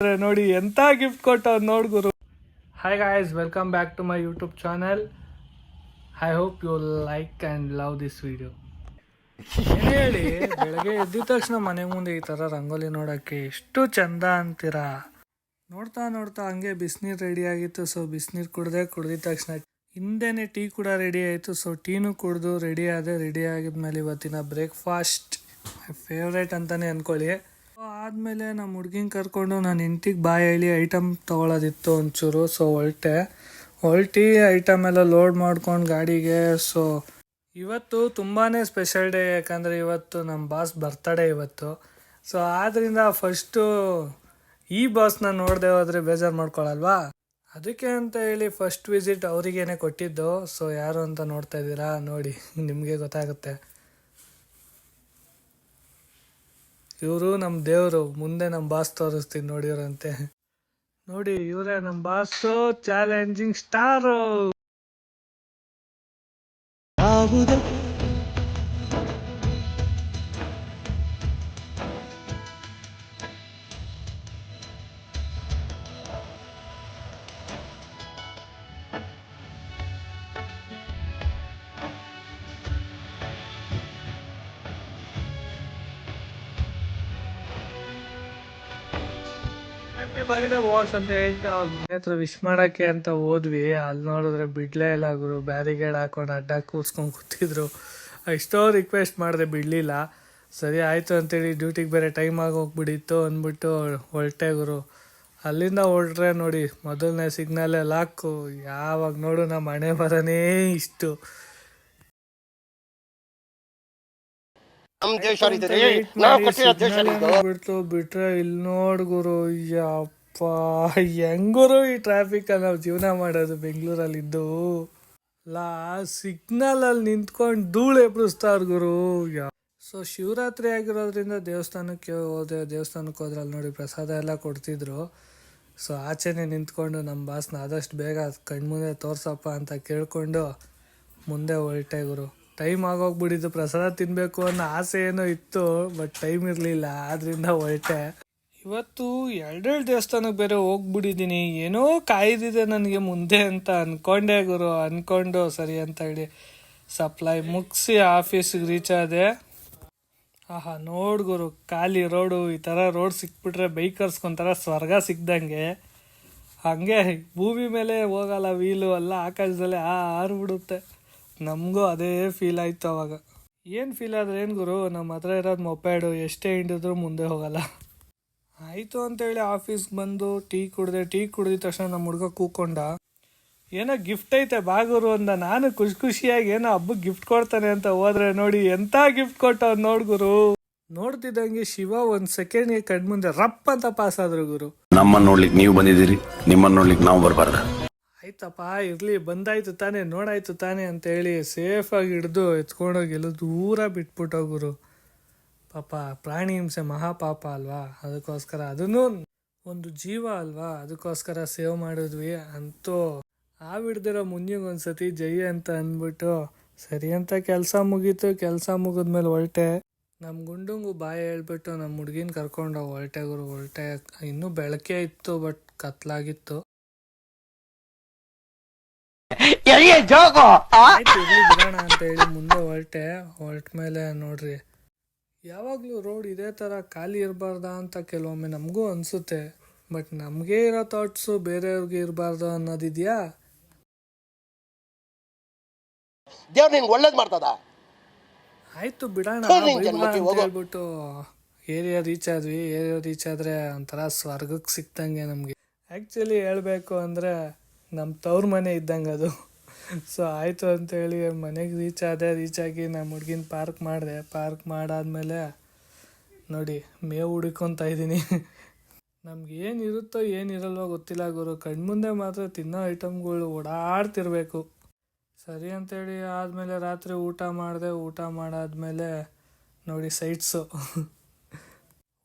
ನೋಡಿ ಎಂತ ಗಿಫ್ಟ್ ಕೊಟ್ಟ ನೋಡ್ ಗುರು. Hi guys welcome back to my YouTube channel I hope you like and love this video ಹೇಳಿ ಬೆಳಗ್ಗೆ ಎದ್ದ ತಕ್ಷಣ ಮನೆ ಮುಂದೆ ಈ ಥರ ರಂಗೋಲಿ ನೋಡೋಕ್ಕೆ ಎಷ್ಟು ಚಂದ ಅಂತೀರಾ? ನೋಡ್ತಾ ನೋಡ್ತಾ ಹಂಗೆ ಬಿಸಿನೀರು ರೆಡಿ ಆಗಿತ್ತು ಸೊ ಬಿಸಿನೀರು ಕುಡ್ದೆ ಕುಡ್ದಿದ ತಕ್ಷಣ ಹಿಂದೆನೆ ಟೀ ಕೂಡ ರೆಡಿ ಆಯಿತು ಸೊ ಟೀನು ಕುಡ್ದು ರೆಡಿ ಆದೆ ರೆಡಿ ಆಗಿದ್ಮೇಲೆ ಇವತ್ತಿನ ಬ್ರೇಕ್ಫಾಸ್ಟ್ ಫೇವ್ರೇಟ್ ಅಂತಾನೆ ಅನ್ಕೊಳ್ಳಿ. ಆದಮೇಲೆ ನಮ್ಮ ಹುಡ್ಗಿನ ಕರ್ಕೊಂಡು ನಾನು ಇಂಟಿಗೆ ಬಾಯಿ ಹೇಳಿ ಐಟಮ್ ತೊಗೊಳೋದಿತ್ತು ಒಂಚೂರು. ಸೊ ಹೊಲ್ಟೆ ಹೊಲ್ಟಿ ಐಟಮ್ ಎಲ್ಲ ಲೋಡ್ ಮಾಡ್ಕೊಂಡು ಗಾಡಿಗೆ. ಸೊ, ಇವತ್ತು ತುಂಬಾ ಸ್ಪೆಷಲ್ ಡೇ. ಯಾಕಂದರೆ ಇವತ್ತು ನಮ್ಮ ಬಾಸ್ ಬರ್ತಡೇ ಇವತ್ತು. ಸೊ ಆದ್ದರಿಂದ ಫಸ್ಟು ಈ ಬಾಸ್ನ ನೋಡದೆ ಹೋದರೆ ಬೇಜಾರು ಮಾಡ್ಕೊಳ್ಳಲ್ವಾ ಅದಕ್ಕೆ ಅಂತ ಹೇಳಿ ಫಸ್ಟ್ ವಿಸಿಟ್ ಅವರಿಗೇನೆ ಕೊಟ್ಟಿದ್ದು. ಸೊ, ಯಾರು ಅಂತ ನೋಡ್ತಾ ಇದ್ದೀರಾ? ನೋಡಿ, ನಿಮಗೆ ಗೊತ್ತಾಗುತ್ತೆ. ಇವರು ನಮ್ಮ ದೇವರು ಮುಂದೆ ನಮ್ಮ ಬಾಸ್ ತೋರಿಸ್ತೀನಿ ನೋಡಿರಂತೆ ನೋಡಿ ಇವರೇ ನಮ್ಮ ಬಾಸ್ ಚಾಲೆಂಜಿಂಗ್ ಸ್ಟಾರು ವಾಸ್ ಅಂತ ಹೇಳ್ತಾ ಹತ್ರ ವಿಶ್ ಮಾಡಕ್ಕೆ ಅಂತ ಹೋದ್ವಿ. ಅಲ್ಲಿ ನೋಡಿದ್ರೆ ಬಿಡ್ಲೇ ಇಲ್ಲ ಗುರು. ಬ್ಯಾರಿಗೇಡ್ ಹಾಕೊಂಡು ಅಡ್ಡ ಕೂರ್ಸ್ಕೊಂಡು ಕೂತಿದ್ರು. ಎಷ್ಟೋ ರಿಕ್ವೆಸ್ಟ್ ಮಾಡಿದೆ ಬಿಡ್ಲಿಲ್ಲ. ಸರಿ ಆಯಿತು ಅಂತೇಳಿ ಡ್ಯೂಟಿಗೆ ಬೇರೆ ಟೈಮ್ ಆಗಿ ಹೋಗ್ಬಿಟ್ಟಿತ್ತು ಅಂದ್ಬಿಟ್ಟು ಹೊರಟೆ ಗುರು. ಅಲ್ಲಿಂದ ಹೊರಟ್ರೆ ನೋಡಿ ಮೊದಲನೇ ಸಿಗ್ನಲ್ಲೇ ಲಾಕು ಯಾವಾಗ ನೋಡು ನಮ್ಮ ಮನೆ ಬರನೇ ಇಷ್ಟು. ಬಿಟ್ರೆ ಇಲ್ಲಿ ನೋಡ್ ಗುರು. ಯಪ್ಪ. ಹೆಂಗುರು ಈ ಟ್ರಾಫಿಕ್ ನಾವು ಜೀವನ ಮಾಡೋದು ಬೆಂಗಳೂರಲ್ಲಿ ಇದ್ದು? ಲಾ ಸಿಗ್ನಲ್ ಅಲ್ಲಿ ನಿಂತ್ಕೊಂಡು ಧೂಳು ಎಬ್ರಿಸ್ತಾರ ಗುರು. ಸೊ ಶಿವರಾತ್ರಿ ಆಗಿರೋದ್ರಿಂದ ದೇವಸ್ಥಾನಕ್ಕೆ ಹೋದೆ ದೇವಸ್ಥಾನಕ್ಕೆ ಹೋದ್ರೆ ಅಲ್ಲಿ ನೋಡಿ ಪ್ರಸಾದ ಎಲ್ಲ ಕೊಡ್ತಿದ್ರು. ಸೊ ಆಚೆನೆ ನಿಂತ್ಕೊಂಡು ನಮ್ಮ ಬಾಸ್ನ ಆದಷ್ಟು ಬೇಗ ಕಣ್ಮುಂದೆ ತೋರ್ಸಪ್ಪ ಅಂತ ಕೇಳ್ಕೊಂಡು ಮುಂದೆ ಹೊರಟೆ ಗುರು. ಟೈಮ್ ಆಗೋಗ್ಬಿಟ್ಟಿದ್ದು ಪ್ರಸಾದ ತಿನ್ನಬೇಕು ಅನ್ನೋ ಆಸೆ ಏನೋ ಇತ್ತು ಬಟ್ ಟೈಮ್ ಇರಲಿಲ್ಲ ಆದ್ದರಿಂದ ಹೊರಟೆ. ಇವತ್ತು ಎರಡೆರಡು ದೇವಸ್ಥಾನಕ್ಕೆ ಬೇರೆ ಹೋಗ್ಬಿಟ್ಟಿದ್ದೀನಿ. ಏನೋ ಕಾಯ್ದಿದೆ ನನಗೆ ಮುಂದೆ ಅಂತ ಅನ್ಕೊಂಡೆ ಗುರು ಅಂದ್ಕೊಂಡು ಸರಿ ಅಂತ ಹೇಳಿ. ಸಪ್ಲೈ ಮುಗಿಸಿ ಆಫೀಸಿಗೆ ರೀಚ್ ಆದೆ. ಆಹಾ, ನೋಡು ಗುರು, ಖಾಲಿ ರೋಡು ಈ ಥರ ರೋಡ್ ಸಿಕ್ಬಿಟ್ರೆ ಬೈಕರ್ಸ್ಕೊಂಥರ ಸ್ವರ್ಗ ಸಿಕ್ದಂಗೆ. ಹಂಗೆ ಭೂಮಿ ಮೇಲೆ ಹೋಗಲ್ಲ ವೀಲು ಎಲ್ಲ ಆಕಾಶದಲ್ಲೇ ಹಾರ್ಬಿಡುತ್ತೆ ನಮಗೂ ಅದೇ ಫೀಲ್ ಆಯಿತು ಅವಾಗ. ಏನು ಫೀಲ್ ಆದ್ರೆ ಏನು ಗುರು ನಮ್ಮ ಹತ್ರ ಇರೋದು ಮೊಪೇಡು ಎಷ್ಟೇ ಹಿಂಡಿದ್ರು ಮುಂದೆ ಹೋಗಲ್ಲ. ಆಯಿತು ಅಂತೇಳಿ ಆಫೀಸ್ಗೆ ಬಂದು ಟೀ ಕುಡಿದೆ ಟೀ ಕುಡಿದ ತಕ್ಷಣ ನಮ್ಮ ಹುಡುಗ ಕೂಕೊಂಡ ಏನೋ ಗಿಫ್ಟ್ ಐತೆ ಬಾಗುರು ಅಂದ. ನಾನು ಖುಷಿ ಖುಷಿಯಾಗಿ ಏನೋ ಹಬ್ಬಕ್ಕೆ ಗಿಫ್ಟ್ ಕೊಡ್ತಾನೆ ಅಂತ ಹೋದ್ರೆ ನೋಡಿ ಎಂತ ಗಿಫ್ಟ್ ಕೊಟ್ಟ ನೋಡ್ ಗುರು. ನೋಡ್ತಿದ್ದಂಗೆ ಶಿವ ಒಂದ್ ಸೆಕೆಂಡ್ಗೆ ಕಣ್ಮುಂದೆ ರಪ್ಪ ಅಂತ ಪಾಸ್ ಆದ್ರು ಗುರು. ನಮ್ಮನ್ನ ನೋಡ್ಲಿಕ್ಕೆ ನೀವು ಬಂದಿದ್ದೀರಿ ನಿಮ್ಮನ್ನ ನೋಡ್ಲಿಕ್ಕೆ ನಾವು ಬರಬಾರ್ದ. ಆಯ್ತಪ್ಪ ಇರ್ಲಿ ಬಂದಾಯ್ತು ತಾನೆ ನೋಡಾಯ್ತು ತಾನೆ ಅಂತ ಹೇಳಿ ಸೇಫ್ ಆಗಿ ಹಿಡ್ದು ಎತ್ಕೊಂಡೋಗಿ ಎಲ್ಲ ದೂರ ಬಿಟ್ಬಿಟ್ಟೋ ಗುರು. ಪಾಪ ಪ್ರಾಣಿ ಹಿಂಸೆ ಮಹಾಪಾಪ ಅಲ್ವಾ? ಅದಕ್ಕೋಸ್ಕರ ಅದನ್ನು ಒಂದು ಜೀವ ಅಲ್ವಾ? ಅದಕ್ಕೋಸ್ಕರ ಸೇವ್ ಮಾಡಿದ್ವಿ ಅಂತೂ ಆ ಹಿಡ್ದಿರೋ ಮುಂಜಿಗೊಂದ್ಸತಿ ಜೈ ಅಂತ ಅಂದ್ಬಿಟ್ಟು ಸರಿ ಅಂತ ಕೆಲಸ ಮುಗೀತು ಕೆಲಸ ಮುಗಿದ್ಮೇಲೆ ಹೊರಟೆ ನಮ್ಮ ಗುಂಡುಂಗು ಬಾಯಿ ಹೇಳ್ಬಿಟ್ಟು ನಮ್ಮ ಹುಡುಗಿನ ಕರ್ಕೊಂಡು ಹೊರಟೆಗುರು ಹೊರಟೆ ಇನ್ನೂ ಬೆಳಕೆ ಇತ್ತು ಬಟ್ ಕತ್ಲಾಗಿತ್ತು. ಆಯ್ತು ಬಿಡೋಣ ಅಂತ ಹೇಳಿ ಮುಂದೆ ಹೊರಟೆ ಹೊರಟ ಮೇಲೆ ನೋಡ್ರಿ ಯಾವಾಗಲೂ ರೋಡ್ ಇದೇ ಥರ ಖಾಲಿ ಇರಬಾರ್ದಾ ಅಂತ ಕೆಲವೊಮ್ಮೆ ನಮಗೂ ಅನಿಸುತ್ತೆ. ಬಟ್ ನಮಗೆ ಇರೋ ಥಾಟ್ಸು ಬೇರೆಯವ್ರಿಗೆ ಇರಬಾರ್ದು ಅನ್ನೋದಿದೆಯಾ? ದೇವ್ರು ನಿನ್ಗೆ ಒಳ್ಳೇದು ಮಾಡ್ತದ? ಆಯ್ತು ಬಿಡೋಣ. ಹೇಳ್ಬಿಟ್ಟು ಏರಿಯಾ ರೀಚ್ ಆದ್ವಿ. ಏರಿಯಾ ರೀಚ್ ಆದ್ರೆ ಒಂಥರ ಸ್ವರ್ಗಕ್ಕೆ ಸಿಕ್ತಂಗೆ ನಮಗೆ. ಆ್ಯಕ್ಚುಲಿ ಹೇಳಬೇಕು ಅಂದರೆ ನಮ್ಮ ತವ್ರ ಮನೆ ಇದ್ದಂಗೆ ಅದು. ಸೊ ಆಯಿತು ಅಂತೇಳಿ ಮನೆಗೆ ರೀಚ್ ಆದೆ ರೀಚ್ ಆಗಿ ನಮ್ಮ ಹುಡ್ಗಿನ ಪಾರ್ಕ್ ಮಾಡಿದೆ. ಪಾರ್ಕ್ ಮಾಡಾದಮೇಲೆ ನೋಡಿ, ಮೇವು ಹುಡುಕೊಂತ ಇದ್ದೀನಿ ನಮ್ಗೆ ಏನಿರುತ್ತೋ ಏನಿರಲ್ವೋ ಗೊತ್ತಿಲ್ಲ ಗುರು. ಕಣ್ಮುಂದೆ ಮಾತ್ರ ತಿನ್ನೋ ಐಟಮ್ಗಳು ಓಡಾಡ್ತಿರ್ಬೇಕು. ಸರಿ ಅಂತೇಳಿ ಆದಮೇಲೆ ರಾತ್ರಿ ಊಟ ಮಾಡಿದೆ. ಊಟ ಮಾಡಾದಮೇಲೆ ನೋಡಿ ಸೈಟ್ಸು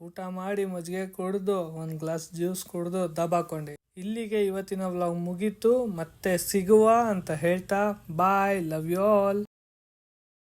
ಊಟ ಮಾಡಿ ಮಜ್ಜಿಗೆ ಕುಡ್ದು, ಒಂದು ಗ್ಲಾಸ್ ಜ್ಯೂಸ್ ಕುಡ್ದು ದಬಾಕೊಂಡೆ ಇಲ್ಲಿಗೆ ಇವತ್ತಿನ ವ್ಲಾಗ್ ಮುಗೀತು. ಮತ್ತೆ ಸಿಗುವ ಅಂತ ಹೇಳ್ತಾ ಬಾಯ್ ಲವ್ ಯು ಆಲ್